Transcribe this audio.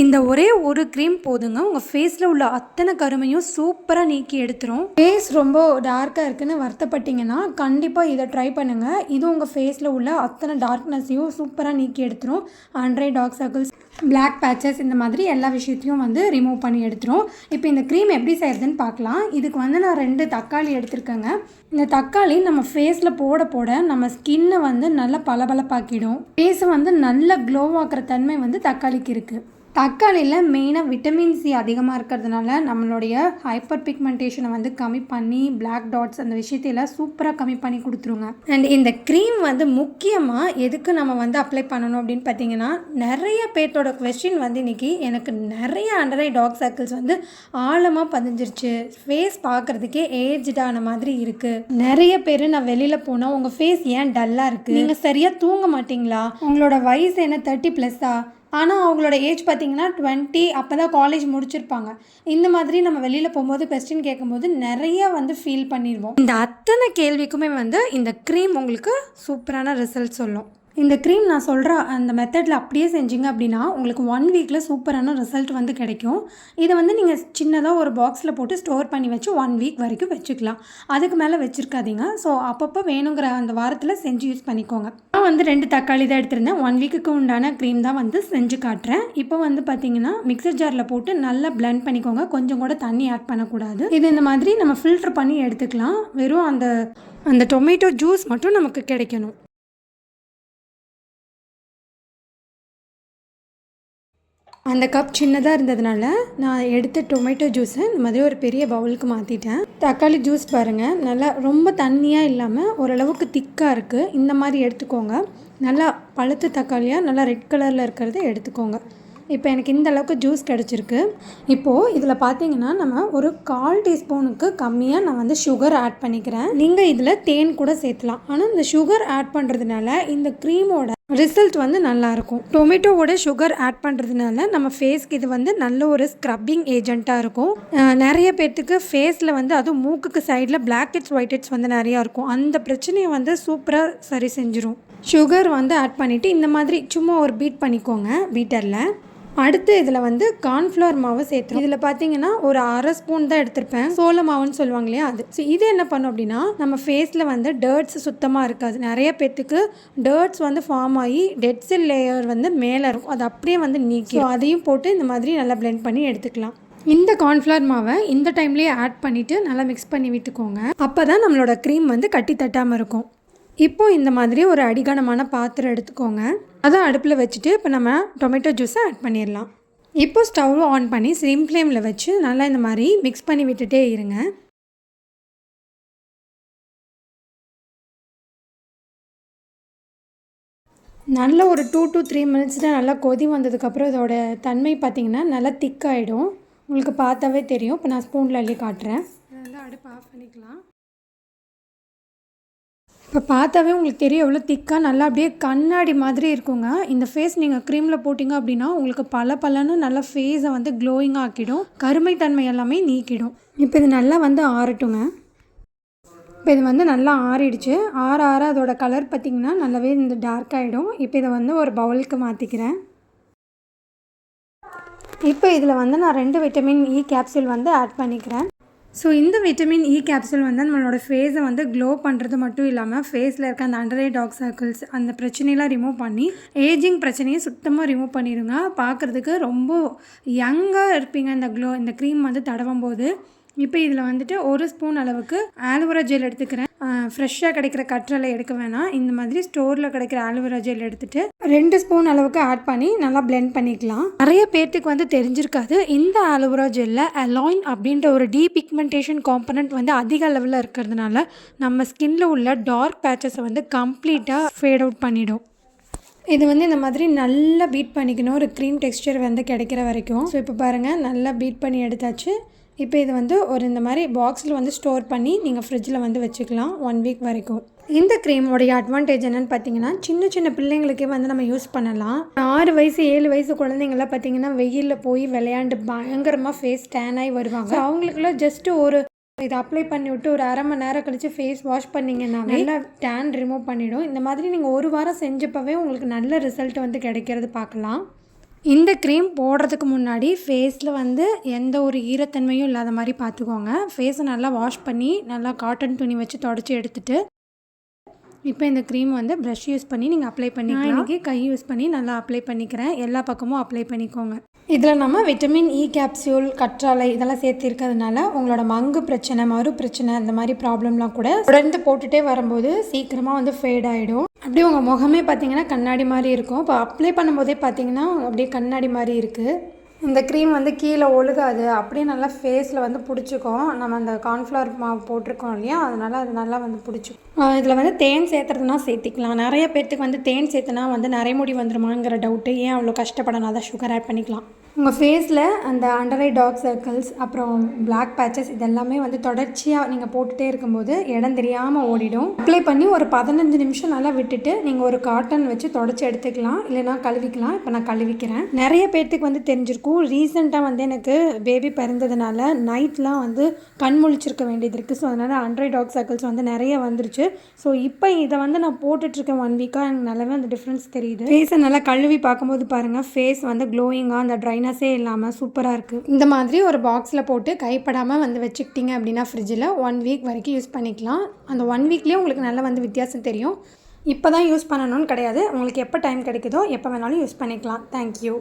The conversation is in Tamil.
இந்த ஒரே ஒரு க்ரீம் போதுங்க. உங்கள் ஃபேஸில் உள்ள அத்தனை கருமையும் சூப்பராக நீக்கி எடுத்துரும். ஃபேஸ் ரொம்ப டார்க்காக இருக்குன்னு வருத்தப்பட்டீங்கன்னா கண்டிப்பாக இதை ட்ரை பண்ணுங்கள் இது உங்கள் ஃபேஸில் உள்ள அத்தனை டார்க்னஸையும் சூப்பராக நீக்கி எடுத்துரும். Under eye dark circles black patches இந்த மாதிரி எல்லா விஷயத்தையும் வந்து ரிமூவ் பண்ணி எடுத்துரும். இப்போ இந்த க்ரீம் எப்படி செய்கிறதுன்னு பார்க்கலாம். இதுக்கு வந்து நான் ரெண்டு தக்காளி எடுத்திருக்கேங்க. இந்த தக்காளி நம்ம ஃபேஸில் போட போட நம்ம ஸ்கின்னை வந்து நல்லா பளபளப்பாக்கிடும். ஃபேஸை வந்து நல்ல க்ளோவாக்குற தன்மை வந்து தக்காளிக்கு இருக்குது தக்காளியில் மெயினாக விட்டமின் சி அதிகமாக இருக்கிறதுனால நம்மளுடைய ஹைப்பர் பிக்மெண்டேஷனை வந்து கம்மி பண்ணி பிளாக் டாட்ஸ் அந்த விஷயத்தையெல்லாம் சூப்பராக கம்மி பண்ணி கொடுத்துருங்க. அண்ட் இந்த க்ரீம் வந்து முக்கியமாக எதுக்கு நம்ம வந்து அப்ளை பண்ணணும் அப்படின்னு பார்த்தீங்கன்னா நிறைய பேர்த்தோட கொஸ்டின் வந்து இன்னைக்கு எனக்கு நிறைய அண்டர் ஐ டாக் சர்க்கிள்ஸ் வந்து ஆழமாக பதிஞ்சிருச்சு. ஃபேஸ் பார்க்குறதுக்கே ஏஜ்டான மாதிரி இருக்குது நிறைய பேர் நான் வெளியில் போனால் உங்கள் ஃபேஸ் ஏன் டல்லாக இருக்குது நீங்கள் சரியாக தூங்க மாட்டீங்களா? உங்களோட வயசு என்ன தேர்ட்டி ப்ளஸ்ஸா ஆனால் அவங்களோட ஏஜ் பார்த்தீங்கன்னா டுவெண்ட்டி அப்போ தான் காலேஜ் முடிச்சிருப்பாங்க. இந்த மாதிரி நம்ம வெளியில் போகும்போது கொஸ்டின் கேட்கும்போது நிறைய வந்து ஃபீல் பண்ணிடுவோம் இந்த அத்தனை கேள்விக்குமே வந்து இந்த க்ரீம் உங்களுக்கு சூப்பரான ரிசல்ட் சொல்லும். இந்த க்ரீம் நான் சொல்கிற அந்த மெத்தடில் அப்படியே செஞ்சீங்க அப்படின்னா உங்களுக்கு ஒன் வீக்கில் சூப்பரான ரிசல்ட் வந்து கிடைக்கும். இதை வந்து நீங்கள் சின்னதாக ஒரு பாக்ஸில் போட்டு ஸ்டோர் பண்ணி வச்சு ஒன் வீக் வரைக்கும் வச்சுக்கலாம். அதுக்கு மேலே வச்சுருக்காதீங்க. ஸோ அப்பப்போ வேணுங்கிற அந்த வாரத்தில் செஞ்சு யூஸ் பண்ணிக்கோங்க. நான் வந்து ரெண்டு தக்காளி தான் எடுத்திருந்தேன். ஒன் வீக்குக்கு உண்டான க்ரீம் தான் வந்து செஞ்சு காட்டுறேன். இப்போ வந்து பார்த்தீங்கன்னா மிக்சர் ஜாரில் போட்டு நல்லா பிளெண்ட் பண்ணிக்கோங்க. கொஞ்சம் கூட தண்ணி ஆட் பண்ணக்கூடாது. இது இந்த மாதிரி நம்ம ஃபில்டர் பண்ணி எடுத்துக்கலாம். வெறும் அந்த அந்த டொமேட்டோ ஜூஸ் மட்டும் நமக்கு கிடைக்கணும். அந்த கப் சின்னதாக இருந்ததுனால நான் எடுத்த டொமேட்டோ ஜூஸை இந்த மாதிரி ஒரு பெரிய பவுலுக்கு மாற்றிட்டேன் தக்காளி ஜூஸ் பாருங்கள் நல்லா ரொம்ப தண்ணியாக இல்லாமல் ஓரளவுக்கு திக்காக இருக்குது இந்த மாதிரி எடுத்துக்கோங்க. நல்லா பழுத்த தக்காளியாக நல்லா ரெட் கலரில் இருக்கிறத எடுத்துக்கோங்க. இப்போ எனக்கு இந்த அளவுக்கு ஜூஸ் கிடச்சிருக்கு. இப்போது இதில் பார்த்தீங்கன்னா நம்ம ஒரு கால் டீஸ்பூனுக்கு கம்மியாக நான் வந்து சுகர் ஆட் பண்ணிக்கிறேன். நீங்கள் இதில் தேன் கூட சேர்த்துலாம். ஆனால் இந்த சுகர் ஆட் பண்ணுறதுனால இந்த க்ரீமோட ரிசல்ட் வந்து நல்லாயிருக்கும். டொமேட்டோவோட சுகர் ஆட் பண்ணுறதுனால நம்ம ஃபேஸ்க்கு இது வந்து நல்ல ஒரு ஸ்க்ரப்பிங் ஏஜெண்ட்டாக இருக்கும். நிறைய பேர்த்துக்கு ஃபேஸில் வந்து அதுவும் மூக்குக்கு சைடில் பிளாக் ஹெட்ஸ் ஒயிட் ஹெட்ஸ் வந்து நிறையா இருக்கும். அந்த பிரச்சனையை வந்து சூப்பராக சரி செஞ்சிடும் சுகர் வந்து ஆட் பண்ணிவிட்டு இந்த மாதிரி சும்மா ஒரு பீட் பண்ணிக்கோங்க பீட்டரில். அடுத்து இதில் வந்து கார்ன்ஃப்ளவர் மாவு சேர்த்துரும் இதில் பார்த்தீங்கன்னா ஒரு அரை ஸ்பூன் தான் எடுத்திருப்பேன். சோள மாவுன்னு சொல்லுவாங்க இல்லையா? அது. ஸோ இது என்ன பண்ணும் அப்படின்னா நம்ம ஃபேஸில் வந்து டர்ட்ஸ் சுத்தமாக இருக்காது. நிறைய பேத்துக்கு டர்ட்ஸ் வந்து ஃபார்ம் ஆகி டெட் செல் லேயர் வந்து மேலே இருக்கும். அது அப்படியே வந்து நீக்கி அதையும் போட்டு இந்த மாதிரி நல்லா ப்ளெண்ட் பண்ணி எடுத்துக்கலாம். இந்த கார்ன்ஃப்ளவர் மாவை இந்த டைம்லேயே ஆட் பண்ணிவிட்டு நல்லா மிக்ஸ் பண்ணி விட்டுக்கோங்க. அப்போ தான் நம்மளோட க்ரீம் வந்து கட்டி தட்டாமல் இருக்கும். இப்போ இந்த மாதிரி ஒரு அடிகனமான பாத்திரம் எடுத்துக்கோங்க. அதை அடுப்பில் வச்சுட்டு இப்போ நம்ம டொமேட்டோ ஜூஸை ஆட் பண்ணிடலாம். இப்போ ஸ்டவ் ஆன் பண்ணி சிம் ஃப்ளேமில் வச்சு நல்லா இந்த மாதிரி மிக்ஸ் பண்ணி விட்டுட்டே இருங்க. நல்ல ஒரு டூ டு த்ரீ மினிட்ஸில் நல்லா கொதி வந்ததுக்கப்புறம் இதோட தன்மை பார்த்திங்கன்னா நல்லா திக்காயிடும் உங்களுக்கு பார்த்தாவே தெரியும். இப்போ நான் ஸ்பூனில் அள்ளி காட்டுறேன். இப்போ பார்த்தாவே உங்களுக்கு தெரியும் எவ்வளோ திக்காக நல்லா அப்படியே கண்ணாடி மாதிரி இருக்குங்க. இந்த ஃபேஸ் நீங்கள் க்ரீமில் போட்டிங்க அப்படின்னா உங்களுக்கு பல பலன்னு நல்லா ஃபேஸை வந்து க்ளோயிங் ஆக்கிடும். கருமைத்தன்மை எல்லாமே நீக்கிடும். இப்போ இது நல்லா வந்து ஆறட்டுங்க. இப்போ இது வந்து நல்லா ஆறிடுச்சு. ஆற ஆற அதோட கலர் பார்த்திங்கன்னா நல்லாவே இந்த டார்க் ஆகிடும் இப்போ இதை வந்து ஒரு பவுலுக்கு மாற்றிக்கிறேன் இப்போ இதில் வந்து நான் ரெண்டு விட்டமின் இ கேப்சூல் வந்து ஆட் பண்ணிக்கிறேன். ஸோ இந்த விட்டமின் இ கேப்சூல் வந்து நம்மளோட ஃபேஸை வந்து க்ளோ பண்ணுறது மட்டும் இல்லாமல் ஃபேஸில் இருக்க அந்த அண்டர் ஐ டாக் சர்க்கிள்ஸ் அந்த பிரச்சனையெல்லாம் ரிமூவ் பண்ணி ஏஜிங் பிரச்சனையை சுத்தமாக ரிமூவ் பண்ணிடுங்க. பார்க்குறதுக்கு ரொம்ப யங்காக இருப்பீங்க. இந்த க்ளோ இந்த க்ரீம் வந்து தடவும் போது இப்போ இதில் வந்துட்டு ஒரு ஸ்பூன் அளவுக்கு ஆலோவேரா ஜெல் எடுத்துக்கிறேன். ஃப்ரெஷ்ஷாக கிடைக்கிற கற்றலை எடுக்க வேணாம். இந்த மாதிரி ஸ்டோரில் கிடைக்கிற ஆலோவேரா ஜெல் எடுத்துகிட்டு ரெண்டு ஸ்பூன் அளவுக்கு ஆட் பண்ணி நல்லா பிளெண்ட் பண்ணிக்கலாம். நிறைய பேர்த்துக்கு வந்து தெரிஞ்சிருக்காது. இந்த ஆலோவேரா ஜெல்லில் அலாயின் அப்படின்ற ஒரு டீ பிக்மெண்டேஷன் காம்பனண்ட் வந்து அதிக அளவில் இருக்கிறதுனால நம்ம ஸ்கின்ல உள்ள டார்க் பேச்சஸை வந்து கம்ப்ளீட்டாக ஃபேட் அவுட் பண்ணிடும். இது வந்து இந்த மாதிரி நல்லா பீட் பண்ணிக்கணும். ஒரு க்ரீம் டெக்ஸ்சர் வந்து கிடைக்கிற வரைக்கும். ஸோ இப்போ பாருங்கள் நல்லா பீட் பண்ணி எடுத்தாச்சு. இப்போ இது வந்து ஒரு இந்த மாதிரி பாக்ஸில் வந்து ஸ்டோர் பண்ணி நீங்கள் ஃப்ரிட்ஜில் வந்து வச்சுக்கலாம் ஒன் வீக் வரைக்கும். இந்த க்ரீமோடைய அட்வான்டேஜ் என்னென்னு பார்த்தீங்கன்னா சின்ன சின்ன பிள்ளைங்களுக்கே வந்து நம்ம யூஸ் பண்ணலாம். ஆறு வயசு ஏழு வயசு குழந்தைங்களாம் பார்த்தீங்கன்னா வெயிலில் போய் விளையாண்டு பயங்கரமாக ஃபேஸ் டேன் ஆகி வருவாங்க. அவங்களுக்குலாம் ஜஸ்ட் ஒரு இதை அப்ளை பண்ணி விட்டு ஒரு அரை மணி நேரம் கழித்து ஃபேஸ் வாஷ் பண்ணிங்கன்னா நல்லா டேன் ரிமூவ் பண்ணிடும். இந்த மாதிரி நீங்கள் ஒரு வாரம் செஞ்சப்பவே உங்களுக்கு நல்ல ரிசல்ட் வந்து கிடைக்கிறது பார்க்கலாம். இந்த க்ரீம் போடுறதுக்கு முன்னாடி ஃபேஸில் வந்து எந்த ஒரு ஈரத்தன்மையும் இல்லாத மாதிரி பார்த்துக்கோங்க. ஃபேஸை நல்லா வாஷ் பண்ணி நல்லா காட்டன் துணி வச்சு தொடச்சி எடுத்துட்டு இப்போ இந்த க்ரீம் வந்து ப்ரஷ் யூஸ் பண்ணி நீங்கள் அப்ளை பண்ணிக்கலாம். இன்றைக்கி கை யூஸ் பண்ணி நல்லா அப்ளை பண்ணிக்கிறேன். எல்லா பக்கமும் அப்ளை பண்ணிக்கோங்க. இதில் நம்ம விட்டமின் இ கேப்சியூல் கற்றாழை இதெல்லாம் சேர்த்து இருக்கிறதுனால உங்களோட மங்கு பிரச்சனை மறு பிரச்சனை அந்த மாதிரி ப்ராப்ளம்லாம் கூட தொடர்ந்து போட்டுகிட்டே வரும்போது சீக்கிரமாக வந்து ஃபேட் ஆகிடும் அப்படியே உங்கள் முகமே பார்த்தீங்கன்னா கண்ணாடி மாதிரி இருக்கும். இப்போ அப்ளை பண்ணும்போதே பார்த்தீங்கன்னா அப்படியே கண்ணாடி மாதிரி இருக்குது இந்த க்ரீம் வந்து கீழே ஒழுகாது. அப்படியே நல்லா ஃபேஸில் வந்து பிடிச்சிக்கும். நம்ம அந்த கார்ன்ஃப்ளவர் மாவு போட்டிருக்கோம் இல்லையா? அதனால் அது நல்லா வந்து பிடிச்சிக்கும். இதில் வந்து தேன் சேர்த்துறதுனா சேர்த்திக்கலாம். நிறைய பேர்த்துக்கு வந்து தேன் சேர்த்துனா வந்து நரைமுடி வந்துருமாங்கிற டவுட்டு ஏன் அவ்வளோ கஷ்டப்படணும்? தான் சுகர் ஆட் பண்ணிக்கலாம். உங்கள் ஃபேஸில் அந்த அண்டர் ஐ டார்க் சர்க்கிள்ஸ் அப்புறம் பிளாக் பேச்சஸ் இதெல்லாமே வந்து தொடர்ச்சியாக நீங்கள் போட்டுகிட்டே இருக்கும்போது இடம் தெரியாமல் ஓடிடும். அப்ளை பண்ணி ஒரு பதினஞ்சு நிமிஷம் நல்லா விட்டுட்டு நீங்கள் ஒரு காட்டன் வச்சு தொடச்சி எடுத்துக்கலாம். இல்லைனா கழுவிக்கலாம். இப்போ நான் கழுவிக்கிறேன். நிறைய பேர்த்துக்கு வந்து தெரிஞ்சிருக்கும். ரீசெண்டாக வந்து எனக்கு பேபி பிறந்ததுனால நைட்லாம் வந்து கண் முழிச்சிருக்க வேண்டியது இருக்குது ஸோ அதனால் அண்டர் ஐ டார்க் சர்க்கிள்ஸ் வந்து நிறைய வந்துருச்சு. ஸோ இப்போ இதை வந்து நான் போட்டுட்ருக்கேன் ஒன் வீக்காக எனக்கு நல்லாவே அந்த டிஃப்ரென்ஸ் தெரியுது. ஃபேஸை நல்லா கழுவி பார்க்கும்போது பாருங்கள் ஃபேஸ் வந்து க்ளோயிங்காக அந்த ட்ரைனஸே இல்லாமல் சூப்பராக இருக்குது இந்த மாதிரி ஒரு பாக்ஸில் போட்டு கைப்படாமல் வந்து வச்சுக்கிட்டீங்க அப்படின்னா ஃப்ரிட்ஜில் ஒன் வீக் வரைக்கும் யூஸ் பண்ணிக்கலாம். அந்த ஒன் வீக்லேயே உங்களுக்கு நல்லா வந்து வித்தியாசம் தெரியும். இப்போ தான் யூஸ் பண்ணணும்னு கிடையாது. உங்களுக்கு எப்போ டைம் கிடைக்குதோ எப்போ வேணாலும் யூஸ் பண்ணிக்கலாம். தேங்க்யூ